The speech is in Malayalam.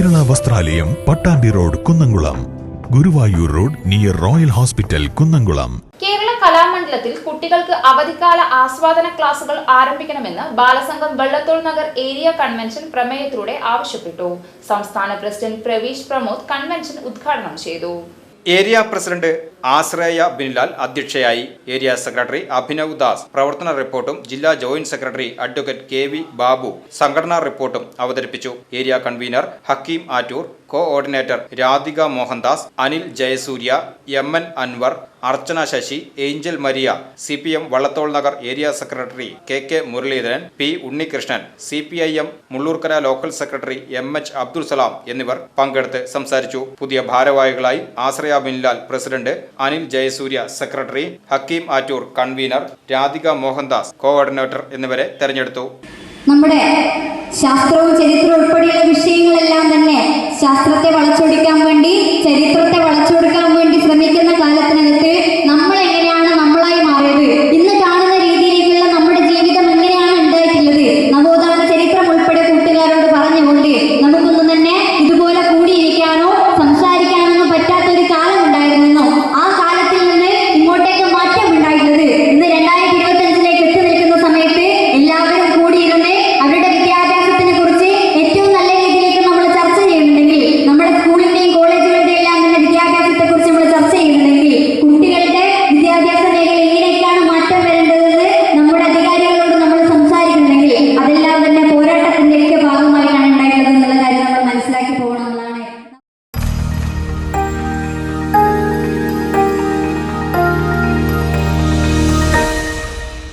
വസ്ത്രാലയം Pattambi road Kunnamkulam. Guruvayur road near royal hospital Kunnamkulam. Kerala കലാമണ്ഡലത്തിൽ കുട്ടികൾക്ക് അവധിക്കാല ആസ്വാദന ക്ലാസുകൾ ആരംഭിക്കണമെന്ന് ബാലസംഘം വെള്ളത്തോൾ നഗർ ഏരിയ കൺവെൻഷൻ പ്രമേയത്തിലൂടെ ആവശ്യപ്പെട്ടു. സംസ്ഥാന പ്രസിഡന്റ് പ്രവീഷ് പ്രമോദ് കൺവെൻഷൻ ഉദ്ഘാടനം ചെയ്തു. ഏരിയ പ്രസിഡന്റ് ആശ്രയ ബിൻലാൽ അധ്യക്ഷയായി ഏരിയ സെക്രട്ടറി അഭിനവ് ദാസ്. പ്രവർത്തന റിപ്പോർട്ടും ജില്ലാ joint secretary advocate K V Babu സംഘടനാ റിപ്പോർട്ടും അവതരിപ്പിച്ചു. Area convener Hakeem Attoor coordinator Radhika Mohandas Anil Jayasurya M N Anwar Archana Sasi Angel Maria C P M Vallathol Nagar area secretary K K Muraleedharan P Unnikrishnan C P I M Mullurkara local secretary M H Abdul Salam എന്നിവർ പങ്കെടുത്ത് സംസാരിച്ചു. പുതിയ ഭാരവാഹികളായി Ashraya Binlal president Anil Jayasurya secretary Hakeem Attoor convener Radhika Mohandas coordinator എന്നിവരെ തെരഞ്ഞെടുത്തു. നമ്മുടെ ശാസ്ത്രവും ചരിത്രവും